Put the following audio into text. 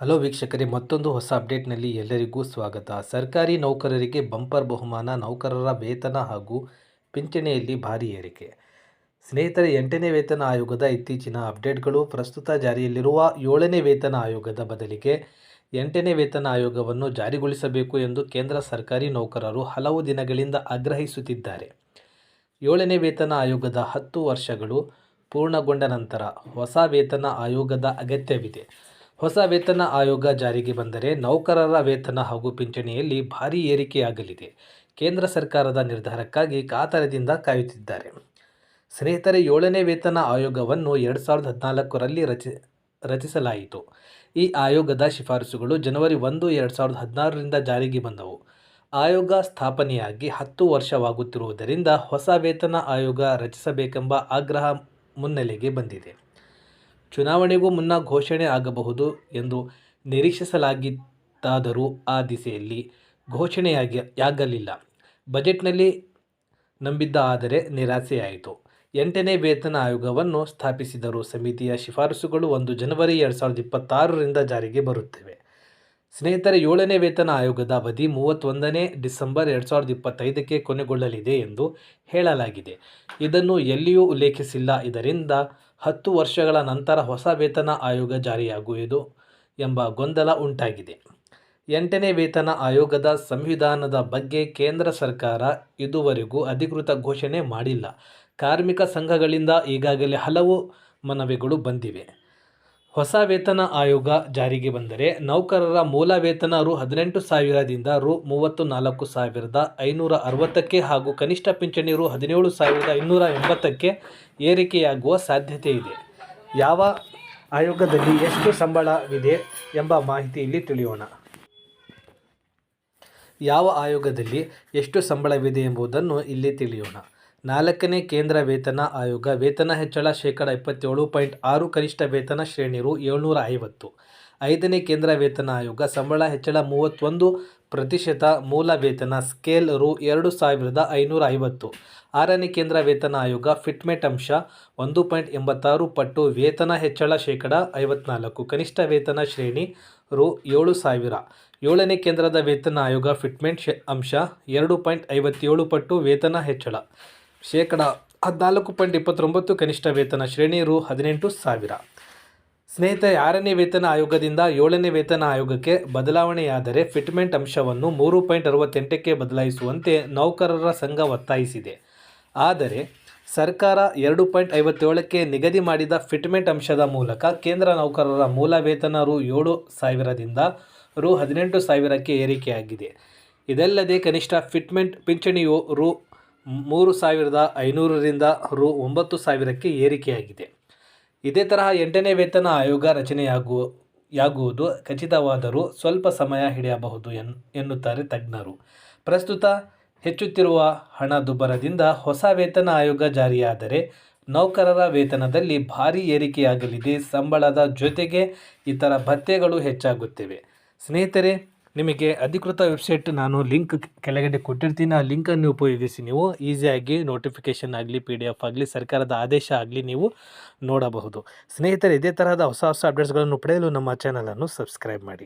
Hello ವೀಕ್ಷಕರೇ, ಮತ್ತೊಂದು ಹೊಸ ಅಪ್ಡೇಟ್ನಲ್ಲಿ ಎಲ್ಲರಿಗೂ ಸ್ವಾಗತ. ಸರ್ಕಾರಿ ನೌಕರರಿಗೆ ಬಂಪರ್ ಬಹುಮಾನ, ನೌಕರರ ವೇತನ ಹಾಗೂ ಪಿಂಚಣಿಯಲ್ಲಿ ಭಾರಿ ಏರಿಕೆ. ಸ್ನೇಹಿತರೆ, ಎಂಟನೇ ವೇತನ ಆಯೋಗದ ಇತ್ತೀಚಿನ ಅಪ್ಡೇಟ್ಗಳು ಪ್ರಸ್ತುತ ಜಾರಿಯಲ್ಲಿರುವ ಏಳನೇ ವೇತನ ಆಯೋಗದ ಬದಲಿಗೆ ಎಂಟನೇ ವೇತನ ಆಯೋಗವನ್ನು ಜಾರಿಗೊಳಿಸಬೇಕು ಎಂದು ಕೇಂದ್ರ ಸರ್ಕಾರಿ ನೌಕರರು ಹಲವು ದಿನಗಳಿಂದ ಆಗ್ರಹಿಸುತ್ತಿದ್ದಾರೆ. ಏಳನೇ ವೇತನ ಆಯೋಗದ ಹತ್ತು ವರ್ಷಗಳು ಪೂರ್ಣಗೊಂಡ ನಂತರ ಹೊಸ ವೇತನ ಆಯೋಗದ ಅಗತ್ಯವಿದೆ. ಹೊಸ ವೇತನ ಆಯೋಗ ಜಾರಿಗೆ ಬಂದರೆ ನೌಕರರ ವೇತನ ಹಾಗೂ ಪಿಂಚಣಿಯಲ್ಲಿ ಭಾರೀ ಏರಿಕೆಯಾಗಲಿದೆ. ಕೇಂದ್ರ ಸರ್ಕಾರದ ನಿರ್ಧಾರಕ್ಕಾಗಿ ಕಾತರದಿಂದ ಕಾಯುತ್ತಿದ್ದಾರೆ. ಸ್ನೇಹಿತರೆ, ಏಳನೇ ವೇತನ ಆಯೋಗವನ್ನು ಎರಡು ಸಾವಿರದ ಹದಿನಾಲ್ಕರಲ್ಲಿ ರಚಿ, ರಚಿಸಲಾಯಿತು. ಈ ಆಯೋಗದ ಶಿಫಾರಸುಗಳು ಜನವರಿ ಒಂದು, ಎರಡು ಸಾವಿರದ ಹದಿನಾರರಿಂದ ಜಾರಿಗೆ ಬಂದವು. ಆಯೋಗ ಸ್ಥಾಪನೆಯಾಗಿ ಹತ್ತು ವರ್ಷವಾಗುತ್ತಿರುವುದರಿಂದ ಹೊಸ ವೇತನ ಆಯೋಗ ರಚಿಸಬೇಕೆಂಬ ಆಗ್ರಹ ಮುನ್ನೆಲೆಗೆ ಬಂದಿದೆ. ಚುನಾವಣೆಗೂ ಮುನ್ನ ಘೋಷಣೆ ಆಗಬಹುದು ಎಂದು ನಿರೀಕ್ಷಿಸಲಾಗಿತ್ತಾದರೂ ಆ ದಿಸೆಯಲ್ಲಿ ಘೋಷಣೆಯಾಗಲಿಲ್ಲ ಬಜೆಟ್ನಲ್ಲಿ ನಂಬಿದ್ದ ಆದರೆ ನಿರಾಸೆಯಾಯಿತು. ಎಂಟನೇ ವೇತನ ಆಯೋಗವನ್ನು ಸ್ಥಾಪಿಸಿದರು ಸಮಿತಿಯ ಶಿಫಾರಸುಗಳು ಒಂದು ಜನವರಿ ಎರಡು ಸಾವಿರದ ಇಪ್ಪತ್ತಾರರಿಂದ ಜಾರಿಗೆ ಬರುತ್ತವೆ. ಸ್ನೇಹಿತರೆ, ಏಳನೇ ವೇತನ ಆಯೋಗದ ಅವಧಿ ಮೂವತ್ತೊಂದನೇ ಡಿಸೆಂಬರ್ ಎರಡು ಸಾವಿರದ ಇಪ್ಪತ್ತೈದಕ್ಕೆ ಕೊನೆಗೊಳ್ಳಲಿದೆ ಎಂದು ಹೇಳಲಾಗಿದೆ. ಇದನ್ನು ಎಲ್ಲಿಯೂ ಉಲ್ಲೇಖಿಸಿಲ್ಲ. ಇದರಿಂದ ಹತ್ತು ವರ್ಷಗಳ ನಂತರ ಹೊಸ ವೇತನ ಆಯೋಗ ಜಾರಿಯಾಗುವುದು ಎಂಬ ಗೊಂದಲ ಉಂಟಾಗಿದೆ. ಎಂಟನೇ ವೇತನ ಆಯೋಗದ ಸಂವಿಧಾನದ ಬಗ್ಗೆ ಕೇಂದ್ರ ಸರ್ಕಾರ ಇದುವರೆಗೂ ಅಧಿಕೃತ ಘೋಷಣೆ ಮಾಡಿಲ್ಲ. ಕಾರ್ಮಿಕ ಸಂಘಗಳಿಂದ ಈಗಾಗಲೇ ಹಲವು ಮನವಿಗಳು ಬಂದಿವೆ. ಹೊಸ ವೇತನ ಆಯೋಗ ಜಾರಿಗೆ ಬಂದರೆ ನೌಕರರ ಮೂಲ ವೇತನ ರು ಹದಿನೆಂಟು ಸಾವಿರದಿಂದ ರು ಮೂವತ್ತು ನಾಲ್ಕು ಸಾವಿರದ ಐನೂರ ಅರವತ್ತಕ್ಕೆ ಹಾಗೂ ಕನಿಷ್ಠ ಪಿಂಚಣಿ ರು ಹದಿನೇಳು ಸಾವಿರದ ಇನ್ನೂರ ಎಂಬತ್ತಕ್ಕೆ ಏರಿಕೆಯಾಗುವ ಸಾಧ್ಯತೆ ಇದೆ. ಯಾವ ಆಯೋಗದಲ್ಲಿ ಎಷ್ಟು ಸಂಬಳವಿದೆ ಎಂಬ ಮಾಹಿತಿ ಇಲ್ಲಿ ತಿಳಿಯೋಣ. ಯಾವ ಆಯೋಗದಲ್ಲಿ ಎಷ್ಟು ಸಂಬಳವಿದೆ ಎಂಬುದನ್ನು ಇಲ್ಲಿ ತಿಳಿಯೋಣ. ನಾಲ್ಕನೇ ಕೇಂದ್ರ ವೇತನ ಆಯೋಗ ವೇತನ ಹೆಚ್ಚಳ ಶೇಕಡ ಇಪ್ಪತ್ತೇಳು ಪಾಯಿಂಟ್ ಆರು ಕನಿಷ್ಠ ವೇತನ ಶ್ರೇಣಿ ರು ಏಳ್ನೂರ ಐವತ್ತು. ಐದನೇ ಕೇಂದ್ರ ವೇತನ ಆಯೋಗ ಸಂಬಳ ಹೆಚ್ಚಳ ಮೂವತ್ತೊಂದು ಪ್ರತಿಶತ ಮೂಲ ವೇತನ ಸ್ಕೇಲ್ ರು ಎರಡು ಸಾವಿರದ ಐನೂರ ಐವತ್ತು. ಆರನೇ ಕೇಂದ್ರ ವೇತನ ಆಯೋಗ ಫಿಟ್ಮೆಟ್ ಅಂಶ ಒಂದು ಪಾಯಿಂಟ್ ಎಂಬತ್ತಾರು ಪಟ್ಟು ವೇತನ ಹೆಚ್ಚಳ ಶೇಕಡ ಐವತ್ನಾಲ್ಕು ಕನಿಷ್ಠ ವೇತನ ಶ್ರೇಣಿ ರು ಏಳು ಸಾವಿರ. ಏಳನೇ ಕೇಂದ್ರದ ವೇತನ ಆಯೋಗ ಫಿಟ್ಮೆಂಟ್ ಅಂಶ ಎರಡು ಪಾಯಿಂಟ್ ಐವತ್ತೇಳು ಪಟ್ಟು ವೇತನ ಹೆಚ್ಚಳ. ಶೇಕಡ ಹದಿನಾಲ್ಕು ಪಾಯಿಂಟ್ ಇಪ್ಪತ್ತೊಂಬತ್ತು ಕನಿಷ್ಠ ವೇತನ ಶ್ರೇಣಿ ರು ಹದಿನೆಂಟು ಸಾವಿರ. ಸ್ನೇಹಿತ ಆರನೇ ವೇತನ ಆಯೋಗದಿಂದ ಏಳನೇ ವೇತನ ಆಯೋಗಕ್ಕೆ ಬದಲಾವಣೆಯಾದರೆ ಫಿಟ್ಮೆಂಟ್ ಅಂಶವನ್ನು ಮೂರು ಪಾಯಿಂಟ್ ಅರವತ್ತೆಂಟಕ್ಕೆ ಬದಲಾಯಿಸುವಂತೆ ನೌಕರರ ಸಂಘ ಒತ್ತಾಯಿಸಿದೆ. ಆದರೆ, ಸರ್ಕಾರ ಎರಡು ಪಾಯಿಂಟ್ ಐವತ್ತೇಳಕ್ಕೆ ನಿಗದಿ ಮಾಡಿದ ಫಿಟ್ಮೆಂಟ್ ಅಂಶದ ಮೂಲಕ ಕೇಂದ್ರ ನೌಕರರ ಮೂಲ ವೇತನ ರು ಏಳು ಸಾವಿರದಿಂದ ರು ಹದಿನೆಂಟು ಸಾವಿರಕ್ಕೆ ಏರಿಕೆಯಾಗಿದೆ. ಇದಲ್ಲದೆ ಕನಿಷ್ಠ ಫಿಟ್ಮೆಂಟ್ ಪಿಂಚಣಿಯು ರು ಮೂರು ಸಾವಿರದ ಐನೂರರಿಂದ ರು ಒಂಬತ್ತು ಸಾವಿರಕ್ಕೆ ಏರಿಕೆಯಾಗಿದೆ. ಇದೇ ತರಹ ಎಂಟನೇ ವೇತನ ಆಯೋಗ ರಚನೆಯಾಗುವ ಯಾಗುವುದು ಖಚಿತವಾದರೂ ಸ್ವಲ್ಪ ಸಮಯ ಹಿಡಿಯಬಹುದು ಎನ್, ಎನ್ನುತ್ತಾರೆ ತಜ್ಞರು. ಪ್ರಸ್ತುತ ಹೆಚ್ಚುತ್ತಿರುವ ಹಣದುಬ್ಬರದಿಂದ ಹೊಸ ವೇತನ ಆಯೋಗ ಜಾರಿಯಾದರೆ ನೌಕರರ ವೇತನದಲ್ಲಿ ಭಾರೀ ಏರಿಕೆಯಾಗಲಿದೆ. ಸಂಬಳದ ಜೊತೆಗೆ ಇತರ ಭತ್ಯೆಗಳು ಹೆಚ್ಚಾಗುತ್ತಿವೆ. ಸ್ನೇಹಿತರೆ ನಿಮಗೆ ಅಧಿಕೃತ ವೆಬ್ಸೈಟ್ ನಾನು ಲಿಂಕ್ ಕೆಳಗಡೆ ಕೊಟ್ಟಿರ್ತೀನಿ. ಆ ಲಿಂಕನ್ನು ಉಪಯೋಗಿಸಿ ನೀವು ಈಸಿಯಾಗಿ ನೋಟಿಫಿಕೇಷನ್ ಆಗಲಿ, ಪಿ ಡಿ ಎಫ್ ಆಗಲಿ, ಸರ್ಕಾರದ ಆದೇಶ ಆಗಲಿ ನೀವು ನೋಡಬಹುದು. ಸ್ನೇಹಿತರೆ, ಇದೇ ತರಹದ ಹೊಸ ಹೊಸ ಅಪ್ಡೇಟ್ಸ್ಗಳನ್ನು ಪಡೆಯಲು ನಮ್ಮ ಚಾನಲನ್ನು ಸಬ್ಸ್ಕ್ರೈಬ್ ಮಾಡಿ.